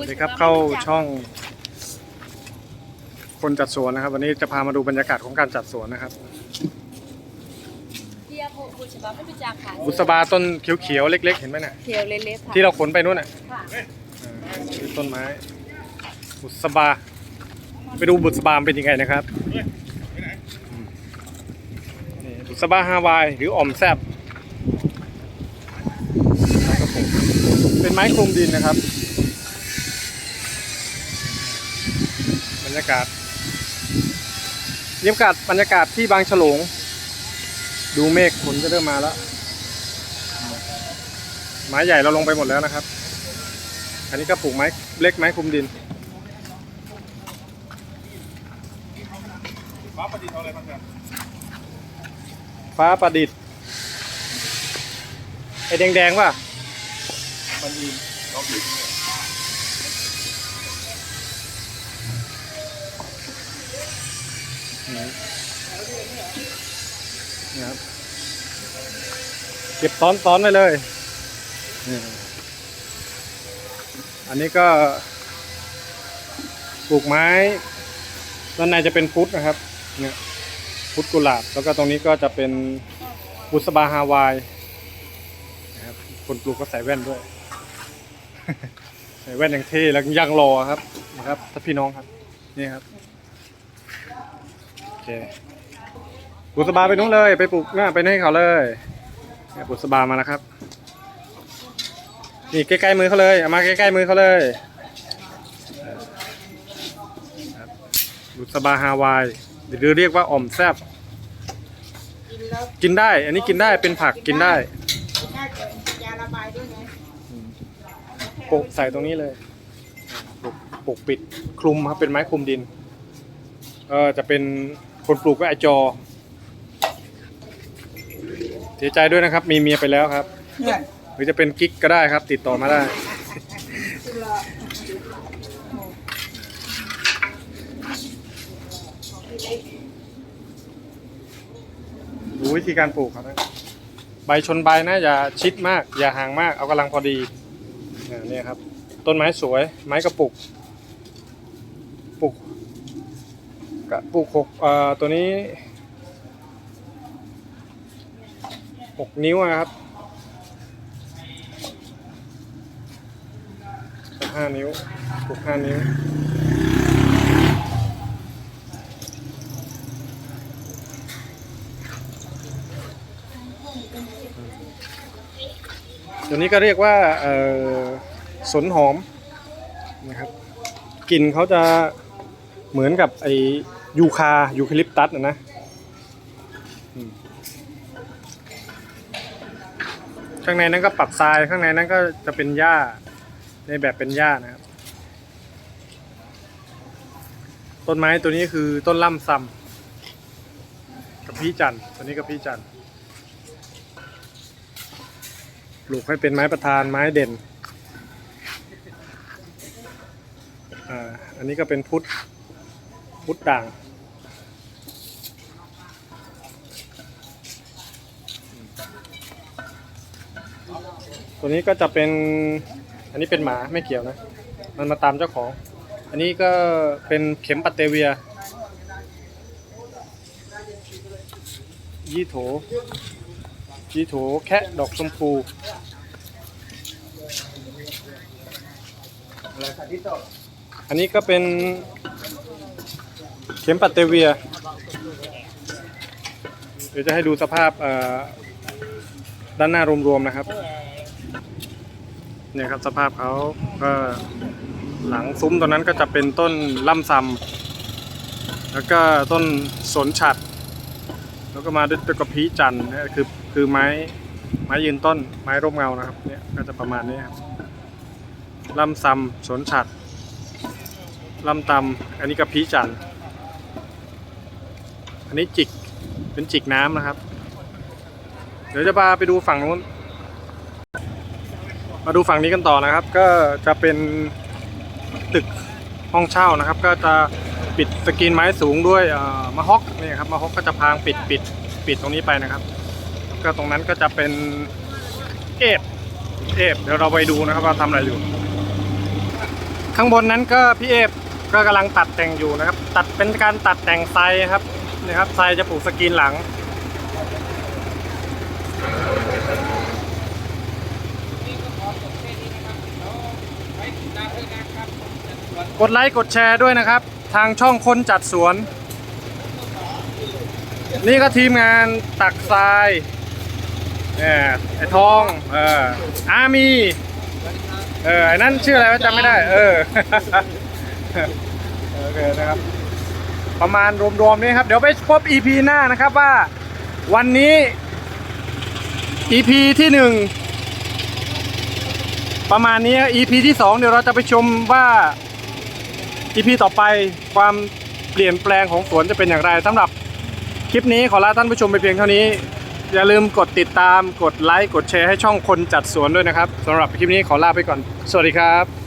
สวัสดีครับเข้าช่อง คนจัดสวนนะครับ วันนี้จะพามาดูบรรยากาศของการจัดสวนนะครับเทียบบุษบาไม่รู้จักค่ะบุษบาต้นเขียวๆเล็ก ๆ เห็นไหมน่ะเทียวเล็กๆค่ะที่เราขนไปนู่นน่ะค่ะเออคือต้นไม้ บุษบา ไปดูบุษบามนเป็นยังไงนะครับอืมนี่บุษบาฮาวายหรืออ่อมแซบครับผมเป็นไม้คลุมดินนะครับ รรยากาศบรรยากาศบรรยากาศที่บางฉลง ดูเมฆฝนจะเริ่มมาแล้วไม้ใหญ่เราลงไปหมดแล้วนะครับ อันนี้ก็ปลูกไม้เล็กไม้คุมดินฟ้าประดิษฐ์เอาอะไรมางครับฟ้าประดิษฐ์ไอ้แดงๆป่ะมันยืนลองยื นเนี่ครับ เก็บซ้อนซ้อนๆไปเลย อันนี้ก็ปลูกไม้ด้านในจะเป็นพุทธนะครับ เนี่ยพุทธกุหลาบ แล้วก็ตรงนี้ก็จะเป็นบุษบาฮาวายนะครับ คนปลูกก็ใส่แว่นด้วย ใส่แว่นอย่างเท่แล้วยังรอครับนะครับ ถ้าพี่น้องครับ นี่ครับ บุษบาไปนู้นเลย ไปปลูกหน้าไปให้เขาเลยเนี่ยบุษบามาแล้วครับนี่ใกล้ๆมือเขาเลยเอามาใกล้ๆมือเขาเลยครับบุษบาฮาวายหรือเรียกว่าอ่อมแซบกินได้ อันนี้กินได้เป็นผักกินได้น่าจะยาระบายด้วยไงปลูกใส่ตรงนี้เลยปลูกปลูกปิดคลุมครับเป็นไม้คลุมดินเออจะเป็น คนปลูกก็ไอจอ เสียใจด้วยนะครับ มีเมียไปแล้วครับเนี่ยหรือจะเป็นกิ๊กก็ได้ครับ ติดต่อมาได้ ดูวิธีการปลูกครับนะใบชนใบนะ อย่าชิดมาก อย่าห่างมาก เอากำลังพอดีอ่าเนี่ยครับ ต้นไม้สวย ไม้กระปุกปลูก กระปุกหกเอ่อตัวนี้หกนิ้วนะครับสักห้านิ้วปลูกห้านิ้วตัวนี้ก็เรียกว่าสนหอมนะครับกลิ่นเขาจะเหมือนกับไอ ยูคายูคาลิปตัสนะนะข้างในนั้นก็ปักทรายข้างในนั้นก็จะเป็นหญ้า ในแบบเป็นหญ้านะครับ ต้นไม้ตัวนี้คือต้นล่ำซำกับพี่จันต์ตัวนี้กับพี่จันต์ปลูกให้เป็นไม้ประธานไม้เด่นอ่าอันนี้ก็เป็นพุทธ พุทธด่างตัวนี้ก็จะเป็น อันนี้เป็นหมาไม่เกี่ยวนะ มันมาตามเจ้าของ อันนี้ก็เป็นเข็มปัตเตเวีย ยี่โถ ยี่โถแคะดอกชมพูอันนี้ก็เป็น เข็มปัตเตเวีย เดี๋ยวจะให้ดูสภาพด้านหน้ารวมๆนะครับ เนี่ยครับสภาพเขาก็หลังซุ้มตัวนั้นก็จะเป็นต้นล่ำซำแล้วก็ต้นสนฉัด แล้วก็มาด้วยด้วกระพี้จันเนี่ยคือคือไม้ไม้ยืนต้นไม้ร่มเงานะครับเนี่ยก็จะประมาณนี้ครับลำซำสนฉัดลำตำอันนี้กระพี้จันทร์ อันนี้จิกเป็นจิกน้ำนะครับ เดี๋ยวจะพาไปดูฝั่งนู้น มาดูฝั่งนี้กันต่อนะครับ ก็จะเป็นตึกห้องเช่านะครับ ก็จะปิดสกรีนไม้สูงด้วยมะฮอกนี่ครับมะฮอกก็จะพรางปิดปิดปิดตรงนี้ไปนะครับ ก็ตรงนั้นก็จะเป็นเอฟเอฟเดี๋ยวเราไปดูนะครับว่าทำอะไรอยู่ขข้างบนนั้นก็พี่เอฟก็กำลังตัดแต่งอยู่นะครับ ตัดเป็นการตัดแต่งไซครับ นี่ครับไซจะปลูกสกรีนหลัง กดไลค์กดแชร์ด้วยนะครับ ทางช่องคนจัดสวน นี่ก็ทีมงานตักทรายเนี่ยไอ้ทองเอออามีเออไอ้นั่นชื่ออะไรวะจำไม่ได้ เออ โอเคนะครับ ประมาณรวมๆนี้ครับ เดี๋ยวไปพบ EP หน้านะครับว่าวันนี้ EP ที่หนึ่งประมาณนี้ EP ที่สองเดี๋ยวเราจะไปชมว่า EP ต่อไปความเปลี่ยนแปลงของสวนจะเป็นอย่างไรสำหรับคลิปนี้ขอลาท่านผู้ชมไปเพียงเท่านี้ อย่าลืมกดติดตามกดไลค์กดแชร์ให้ช่องคนจัดสวนด้วยนะครับสำหรับคลิปนี้ขอลาไปก่อน สวัสดีครับ